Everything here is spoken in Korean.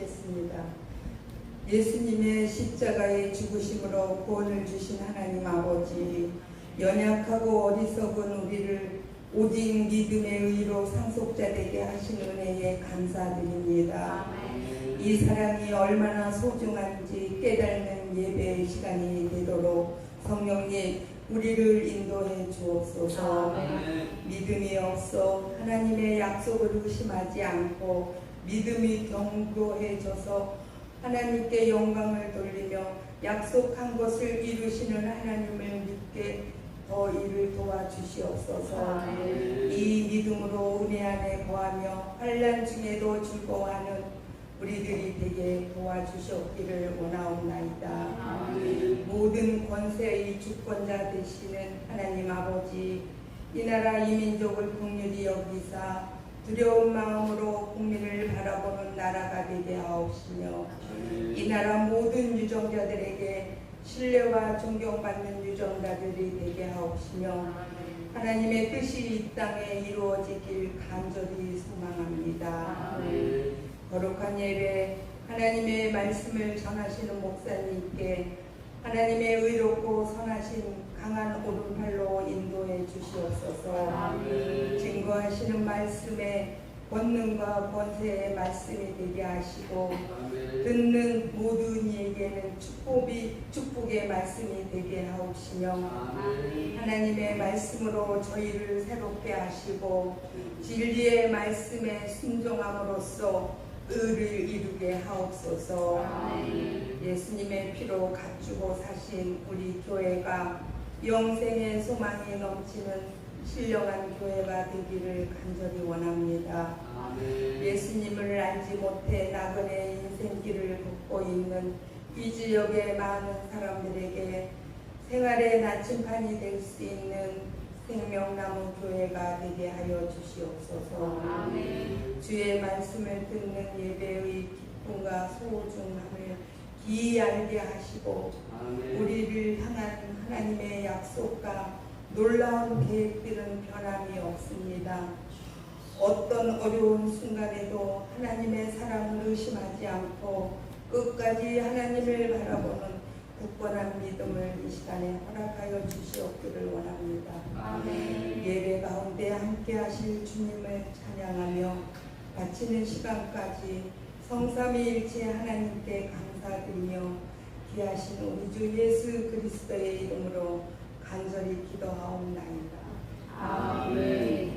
기도하시겠습니다. 예수님의 십자가의 죽으심으로 구원을 주신 하나님 아버지, 연약하고 어리석은 우리를 오직 믿음의 의로 상속자 되게 하신 은혜에 감사드립니다. 이 사랑이 얼마나 소중한지 깨닫는 예배의 시간이 되도록 성령님 우리를 인도해 주옵소서. 믿음이 없어 하나님의 약속을 의심하지 않고 믿음이 견고해져서 하나님께 영광을 돌리며 약속한 것을 이루시는 하나님을 믿게 더 이를 도와주시옵소서. 이 믿음으로 은혜 안에 거하며 환란 중에도 즐거워하는 우리들이 되게 도와주셨기를 원하옵나이다. 모든 권세의 주권자 되시는 하나님 아버지 이 나라 이 민족을 국률이 여기사 두려운 마음으로 국민을 바라보는 나라가 되게 하옵시며 이 나라 모든 유정자들에게 신뢰와 존경받는 유정자들이 되게 하옵시며 하나님의 뜻이 이 땅에 이루어지길 간절히 소망합니다. 거룩한 예배 하나님의 말씀을 전하시는 목사님께 하나님의 의롭고 선하신 강한 오른팔로 인도해 주시옵소서. 증거하시는 말씀에 권능과 권세의 말씀이 되게 하시고 듣는 모든 이에게는 축복이, 축복의 말씀이 되게 하옵시며 하나님의 말씀으로 저희를 새롭게 하시고 진리의 말씀에 순종함으로써 의를 이루게 하옵소서. 예수님의 피로 갖추고 사신 우리 교회가 영생의 소망이 넘치는 신령한 교회가 되기를 간절히 원합니다. 예수님을 알지 못해 나그네 인생길을 걷고 있는 이 지역의 많은 사람들에게 생활의 나침판이 될 수 있는 생명나무 교회가 되게 하여 주시옵소서. 주의 말씀을 듣는 예배의 기쁨과 소중함을 기이 알게 하시고 우리를 향한 하나님의 약속과 놀라운 계획들은 변함이 없습니다. 어떤 어려운 순간에도 하나님의 사랑을 의심하지 않고 끝까지 하나님을 바라보는 굳건한 믿음을 이 시간에 허락하여 주시옵기를 원합니다. 예배 가운데 함께 하실 주님을 찬양하며 바치는 시간까지 성삼위일체 하나님께 감사드리며 귀하신 우리 주 예수 그리스도의 이름으로 간절히 기도하옵나이다. 아멘.